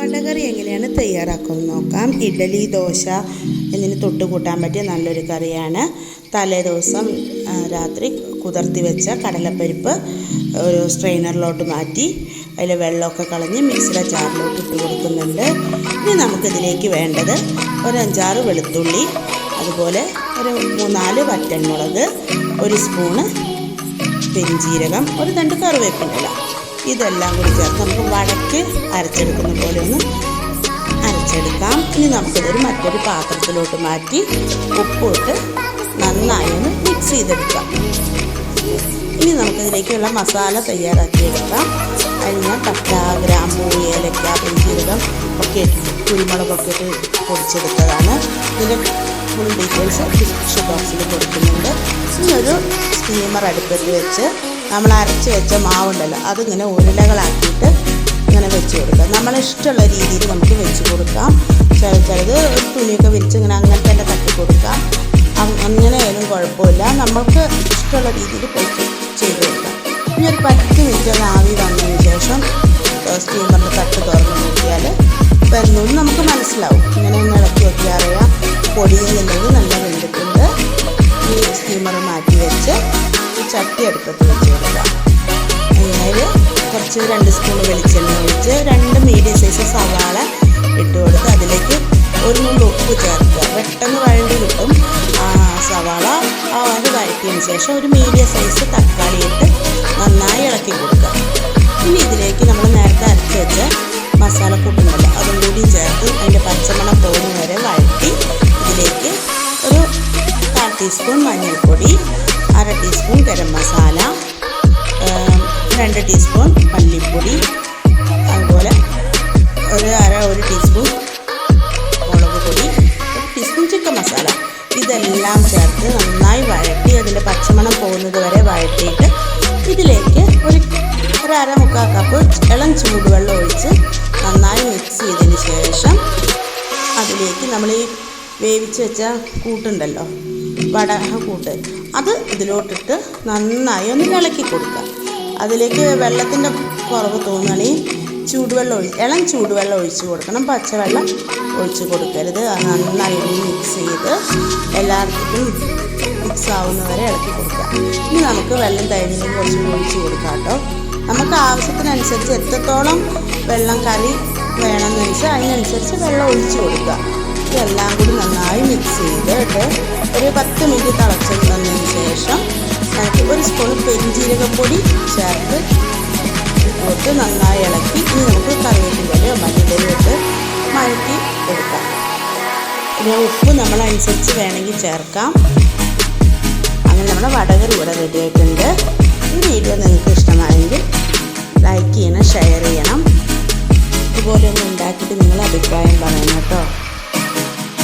വടകറി എങ്ങനെയാണ് തയ്യാറാക്കുന്നത് നോക്കാം. ഇഡലി ദോശ എന്നിന് തൊട്ട് കൂട്ടാൻ പറ്റിയ നല്ലൊരു കറിയാണ്. തലേ ദിവസം രാത്രി കുതിർത്തി വെച്ച കടലപ്പരിപ്പ് ഒരു സ്ട്രെയിനറിലോട്ട് മാറ്റി അതിൽ വെള്ളമൊക്കെ കളഞ്ഞ് മിക്സിയുടെ ചാറിലോട്ട് ഇട്ട് കൊടുക്കുന്നുണ്ട്. ഇനി നമുക്കിതിലേക്ക് വേണ്ടത് ഒരു അഞ്ചാറ് വെളുത്തുള്ളി അതുപോലെ ഒരു മൂന്നാൽ വറ്റൻമുളക് ഒരു സ്പൂണ് പെരിഞ്ജീരകം ഒരു തണ്ട് കറിവേപ്പില. ഇതെല്ലാം കൂടി ചേർത്ത് നമുക്ക് വഴക്ക് അരച്ചെടുക്കുന്ന പോലെ ഒന്ന് അരച്ചെടുക്കാം. ഇനി നമുക്കിതൊരു മറ്റൊരു പാത്രത്തിലോട്ട് മാറ്റി ഉപ്പിട്ട് നന്നായി ഒന്ന് മിക്സ് ചെയ്തെടുക്കാം. ഇനി നമുക്കിതിലേക്കുള്ള മസാല തയ്യാറാക്കിയെടുക്കാം അതിന് ഞാൻ പത്ത ഗ്രാമ്പൂ ഏലക്ക പെരിഞ്ജീരകം ഒക്കെ കുരുമുളകൊക്കെ ഇട്ട് പൊടിച്ചെടുത്തതാണ്. ഇതിന്റെ ഫുൾ ഡീറ്റെയിൽസ് ഡിസ്ക്രിപ്ഷൻ ബോക്സിൽ കൊടുക്കുന്നുണ്ട്. ഇനി ഒരു സ്റ്റീമർ അടുപ്പത്ത് വെച്ച് നമ്മൾ അരച്ച് വെച്ച മാവുണ്ടല്ലോ അതിങ്ങനെ ഉരുളകളാക്കിയിട്ട് ഇങ്ങനെ വെച്ച് കൊടുക്കാം നമ്മൾ ഇഷ്ടമുള്ള രീതിയിൽ നമുക്ക് വെച്ച് കൊടുക്കാം. ചില ചിലത് ഒരു തുണിയൊക്കെ വിരിച്ച് ഇങ്ങനെ അങ്ങനെ തന്നെ തട്ടി കൊടുക്കാം. അങ് അങ്ങനെയായാലും കുഴപ്പമില്ല. നമ്മൾക്ക് ഇഷ്ടമുള്ള രീതിയിൽ വെച്ച് ചെയ്ത് കൊടുക്കാം. ഇനി ഒരു പത്ത് മിനിറ്റ് ഒന്ന് ആവി വന്നതിന് ശേഷം സ്റ്റീമറിന്റെ തട്ട് തുറന്ന് നോക്കിയാൽ വരുന്നു നമുക്ക് മനസ്സിലാവും. ഇങ്ങനെ ഒന്ന് ഇളക്കി നോക്കിയാൽ അറിയാം. നിന്നത് നല്ല വെന്തിട്ടുണ്ട്. ഈ സ്റ്റീമർ മാറ്റി ചട്ടി അടുപ്പത്ത് വെച്ച് കൊടുക്കാം. അതിൽ കുറച്ച് രണ്ട് സ്പൂൺ വെളിച്ചെണ്ണ ഒഴിച്ച് രണ്ട് മീഡിയം സൈസ് സവാള ഇട്ട് കൊടുത്ത് അതിലേക്ക് ഒരു നുള്ളി ഉപ്പ് ചേർക്കുക. പെട്ടെന്ന് വഴണ്ടി കിട്ടും. ആ സവാള ആ അത് വഴറ്റിയതിന് ശേഷം ഒരു മീഡിയം സൈസ് തക്കാളി ഇട്ട് നന്നായി ഇളക്കി കൊടുക്കുക. ഇനി ഇതിലേക്ക് നമ്മൾ നേരത്തെ അരച്ച് വെച്ച മസാലക്കൂട്ടുണ്ടല്ലോ അതും കൂടി ചേർത്ത് അതിന്റെ പച്ചമണം പോകുന്നവരെ വഴറ്റി ഇതിലേക്ക് ഒരു കാൽ ടീസ്പൂൺ മഞ്ഞൾപ്പൊടി അര ടീസ്പൂൺ ഗരം മസാല രണ്ട് ടീസ്പൂൺ മല്ലിപ്പൊടി അതുപോലെ ഒരു അര ഒരു ടീസ്പൂൺ മുളക് പൊടി ഒരു ടീസ്പൂൺ ചിക്കൻ മസാല. ഇതെല്ലാം ചേർത്ത് നന്നായി വഴറ്റി അതിന്റെ പച്ചമണം പോകുന്നത് വരെ വഴറ്റിയിട്ട് ഇതിലേക്ക് ഒരു ഒരു അര മുക്കാൽ കപ്പ് ഇളം ചൂടുവെള്ളം ഒഴിച്ച് നന്നായി മിക്സ് ചെയ്തതിന് ശേഷം അതിലേക്ക് നമ്മൾ ഈ വേവിച്ച് വെച്ച കൂട്ടുണ്ടല്ലോ വട കൂട്ട്. അത് ഇതിലോട്ടിട്ട് നന്നായി ഒന്ന് ഇളക്കി കൊടുക്കുക. അതിലേക്ക് വെള്ളത്തിന്റെ കുറവ് തോന്നുകയാണെങ്കിൽ ചൂടുവെള്ളം ഒഴി ഇളം ചൂടുവെള്ളം ഒഴിച്ച് കൊടുക്കണം. പച്ചവെള്ളം ഒഴിച്ച് കൊടുക്കരുത്. നന്നായി മിക്സ് ചെയ്ത് എല്ലാവർക്കും മിക്സ് ആവുന്നവരെ ഇളക്കി കൊടുക്കുക. ഇനി നമുക്ക് വെള്ളം തൈരിലും കുറച്ച് ഒഴിച്ച് കൊടുക്കാം കേട്ടോ. നമുക്ക് ആവശ്യത്തിനനുസരിച്ച് എത്രത്തോളം വെള്ളം കറി വേണമെന്ന് വെച്ചാൽ അതിനനുസരിച്ച് വെള്ളം ഒഴിച്ച് കൊടുക്കുക. എല്ലാം കൂടി നന്നായി മിക്സ് ചെയ്തിട്ട് ഒരു പത്ത് മിനിറ്റ് തിളച്ചത് വന്നതിന് ശേഷം നമുക്ക് ഒരു സ്പൂൺ പെരിഞ്ജീരകപ്പൊടി ചേർത്ത് ഇട്ട് നന്നായി ഇളക്കി. ഇനി നമുക്ക് കറിവേപ്പിലയോ മല്ലിയിലയോ ഇട്ട് മഴക്കി എടുക്കാം. പിന്നെ ഉപ്പ് നമ്മളനുസരിച്ച് വേണമെങ്കിൽ ചേർക്കാം. അങ്ങനെ നമ്മുടെ വടകർ ഇവിടെ റെഡിയായിട്ടുണ്ട് ഈ വീഡിയോ നിങ്ങൾക്ക് ഇഷ്ടമായെങ്കിൽ ലൈക്ക് ചെയ്യണം ഷെയർ ചെയ്യണം. ഇതുപോലെ ഒന്ന് ഉണ്ടാക്കിയിട്ട് നിങ്ങൾ അഭിപ്രായം പറയണം കേട്ടോ.